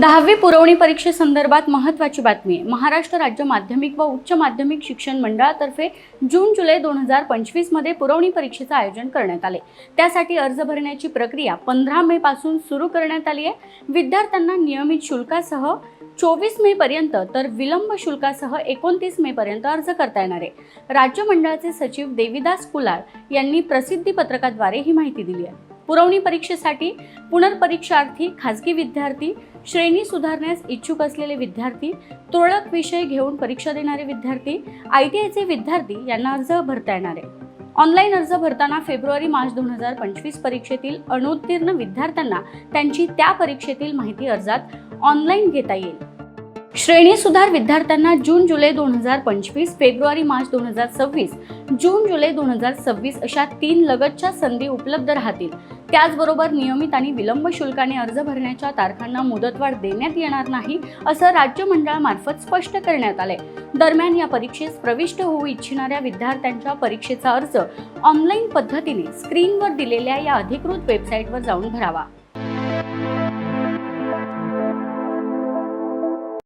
दहावी पुरवणी परीक्षेसंदर्भात महत्त्वाची बातमी. महाराष्ट्र राज्य माध्यमिक व उच्च माध्यमिक शिक्षण मंडळातर्फे जून जुलै दोन हजार पंचवीसमध्ये पुरवणी परीक्षेचं आयोजन करण्यात आले. त्यासाठी अर्ज भरण्याची प्रक्रिया पंधरा मे पासून सुरू करण्यात आली आहे. विद्यार्थ्यांना नियमित शुल्कासह चोवीस मे पर्यंत तर विलंब शुल्कासह एकोणतीस मे पर्यंत अर्ज करता येणार आहे. राज्य मंडळाचे सचिव देविदास कुलाळ यांनी प्रसिद्धी पत्रकाद्वारे ही माहिती दिली आहे. पुरवणी परीक्षेसाठी पुनर्परीक्षार्थी खाजगी विद्यार्थी श्रेणी सुधारण्यास इच्छुक असलेले विद्यार्थी तुरळक विषय घेऊन परीक्षा देणारे विद्यार्थी आय टी आयचे विद्यार्थी यांना अर्ज भरता येणार आहे. ऑनलाईन अर्ज भरताना फेब्रुवारी मार्च दोन हजार पंचवीस परीक्षेतील अनुत्तीर्ण विद्यार्थ्यांना त्यांची त्या परीक्षेतील माहिती अर्जात ऑनलाईन घेता येईल. श्रेणी सुधार विद्यार्थ्यांना जून जुलै दोन हजार पंचवीस फेब्रुवारी मार्च दोन हजार सव्वीस जून जुलै दोन हजार सव्वीस अशा तीन लगतच्या संधी उपलब्ध राहतील. त्याचबरोबर नियमित आणि विलंब शुल्काने अर्ज भरण्याच्या तारखांना मुदतवाढ देण्यात येणार नाही असं राज्य मंडळामार्फत स्पष्ट करण्यात आलंय. दरम्यान या परीक्षेस प्रविष्ट होऊ इच्छिणाऱ्या विद्यार्थ्यांच्या परीक्षेचा अर्ज ऑनलाईन पद्धतीने स्क्रीनवर दिलेल्या या अधिकृत वेबसाईटवर जाऊन भरावा.